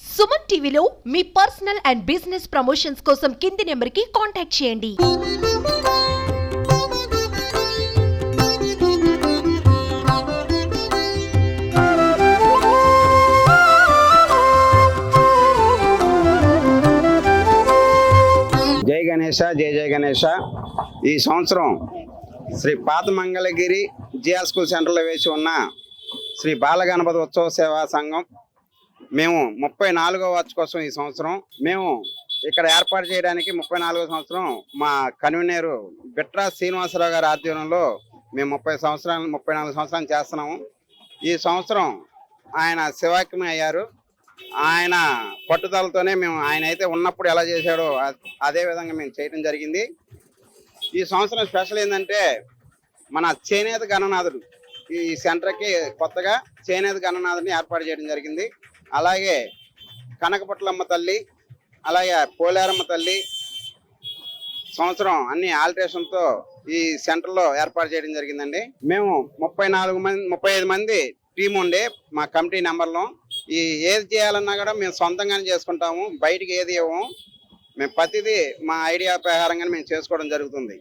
సుమన్ టీవీలో మీ personal and business promotions కోసం కింది నెంబర్కి కాంటాక్ట్ చేయండి. జై గణేష జై జై గణేష. ఈ సంవత్సరం శ్రీ పాత మంగళగిరి జిఆర్ స్కూల్ సెంటర్లో వేసి ఉన్న శ్రీ బాలగణపతి ఉత్సవ సేవా సంఘం మేము ముప్పై నాలుగో వార్ష కోసం ఈ సంవత్సరం మేము ఇక్కడ ఏర్పాటు చేయడానికి ముప్పై నాలుగో సంవత్సరం మా కన్వీనర్ బిట్రా శ్రీనివాసరావు గారి ఆధ్వర్యంలో మేము ముప్పై సంవత్సరాలు ముప్పై నాలుగు సంవత్సరాలు చేస్తున్నాము. ఈ సంవత్సరం ఆయన శివాక్యమే అయ్యారు. ఆయన పట్టుదలతోనే మేము ఆయన అయితే ఉన్నప్పుడు ఎలా చేశాడో అదే విధంగా మేము చేయడం జరిగింది. ఈ సంవత్సరం స్పెషల్ ఏంటంటే మన చేనేత గణనాథుడు ఈ సెంటర్కి కొత్తగా చేనేత గణనాథుని ఏర్పాటు చేయడం జరిగింది. అలాగే కనకపట్లమ్మ తల్లి అలాగే పోలేరమ్మ తల్లి సంవత్సరం అన్ని ఆల్టరేషన్తో ఈ సెంటర్లో ఏర్పాటు చేయడం జరిగిందండి. మేము ముప్పై నాలుగు మంది ముప్పై ఐదు మంది టీం ఉండే మా కమిటీ నెంబర్లో. ఈ ఏది చేయాలన్నా కూడా మేము సొంతంగానే చేసుకుంటాము బయటికి ఏది ఇవ్వము. మేము ప్రతిదీ మా ఐడియా ప్రకారంగానే మేము చేసుకోవడం జరుగుతుంది.